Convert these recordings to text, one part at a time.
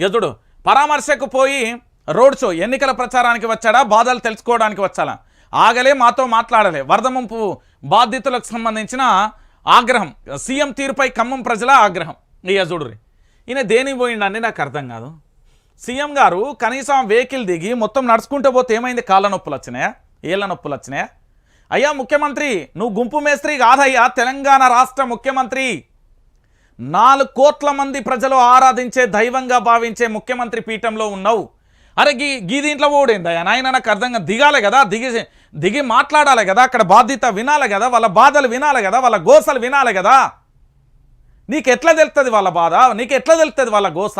యదుడు పరామర్శకు పోయి road show ఎన్నికల ప్రచారానికి వచ్చాడా? బాధలు తెలుసుకోవడానికి వచ్చాలా? ఆగలే మాతో మాట్లాడలే. వరద ముంపు బాధితులకు సంబంధించిన ఆగ్రహం. సీఎం తీరుపై ఖమ్మం ప్రజల ఆగ్రహం. ఇక చూడుర్రి. ఈయన దేనికి పోయిండండి నాకు అర్థం కాదు. సీఎం గారు కనీసం వెహికల్ దిగి మొత్తం నడుచుకుంటూ పోతే ఏమైంది? కాళ్ళ నొప్పులు వచ్చినాయా? ఏళ్ళ నొప్పులు వచ్చినాయా? అయ్యా ముఖ్యమంత్రి నువ్వు గుంపు మేస్త్రి కాదయ్యా. తెలంగాణ రాష్ట్ర ముఖ్యమంత్రి. నాలుగు కోట్ల మంది ప్రజలు ఆరాధించే దైవంగా భావించే ముఖ్యమంత్రి పీఠంలో ఉన్నావు. అరే గీ గీ దీంట్లో ఓడిందయ్యా నాయన నాకు అర్థంగా దిగాలి కదా దిగి దిగి మాట్లాడాలి కదా అక్కడ బాధ్యత వినాలి కదా వాళ్ళ బాధలు వినాలి కదా వాళ్ళ గోసలు వినాలి కదా. నీకు ఎట్లా తెలుస్తుంది వాళ్ళ బాధ? నీకు ఎట్లా తెలుస్తుంది వాళ్ళ గోస?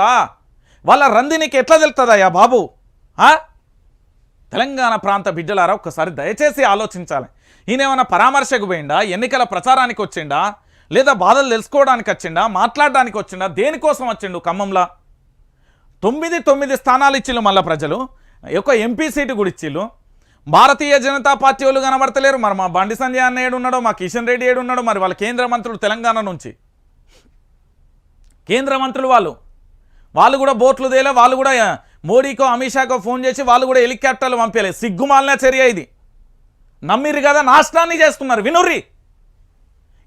వాళ్ళ రంది నీకు ఎట్లా తెలుస్తుందయ్యా బాబు? ఆ? తెలంగాణ ప్రాంత బిడ్డలారా ఒక్కసారి దయచేసి ఆలోచించాలి. ఈయన ఏమైనా పరామర్శకు పోయిండా? ఎన్నికల ప్రచారానికి వచ్చిండా? లేదా బాధలు తెలుసుకోవడానికి వచ్చిండా మాట్లాడడానికి వచ్చిండా దేనికోసం వచ్చిండు ఖమ్మంలో? తొమ్మిది తొమ్మిది స్థానాలు ఇచ్చిళ్ళు మళ్ళీ ప్రజలు. ఒక ఎంపీ సీటు కూడా ఇచ్చిళ్ళు. భారతీయ జనతా పార్టీ వాళ్ళు కనబడతలేరు. మరి మా బండి సంజయ్ అన్న ఏడున్నాడో మా కిషన్ రెడ్డి ఏడున్నాడో మరి వాళ్ళ కేంద్ర మంత్రులు తెలంగాణ నుంచి. కేంద్ర మంత్రులు వాళ్ళు. వాళ్ళు కూడా బోట్లు తేలే వాళ్ళు కూడా మోడీకో అమిత్ షాకో ఫోన్ చేసి వాళ్ళు కూడా హెలికాప్టర్లు పంపించలేదు. సిగ్గుమాలిన చర్య ఇది. నమ్మిర్రు కదా నాశనాన్ని చేస్తున్నారు. వినుర్రి.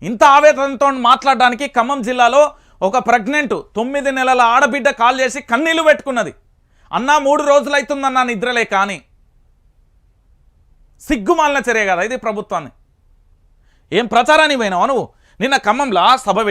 ఇంత ఆవేదనతో మాట్లాడడానికి ఖమ్మం జిల్లాలో ఒక ప్రెగ్నెంట్ తొమ్మిది నెలల ఆడబిడ్డ కాల్ చేసి కన్నీళ్ళు పెట్టుకున్నది. అన్నా మూడు రోజులు అవుతుందన్నా నిద్రలే కానీ సిగ్గుమాలిన చర్య కదా ఇది ప్రభుత్వాన్ని. ఏం ప్రచారానికి పోయినావా నువ్వు? నిన్న ఖమ్మంలో సభ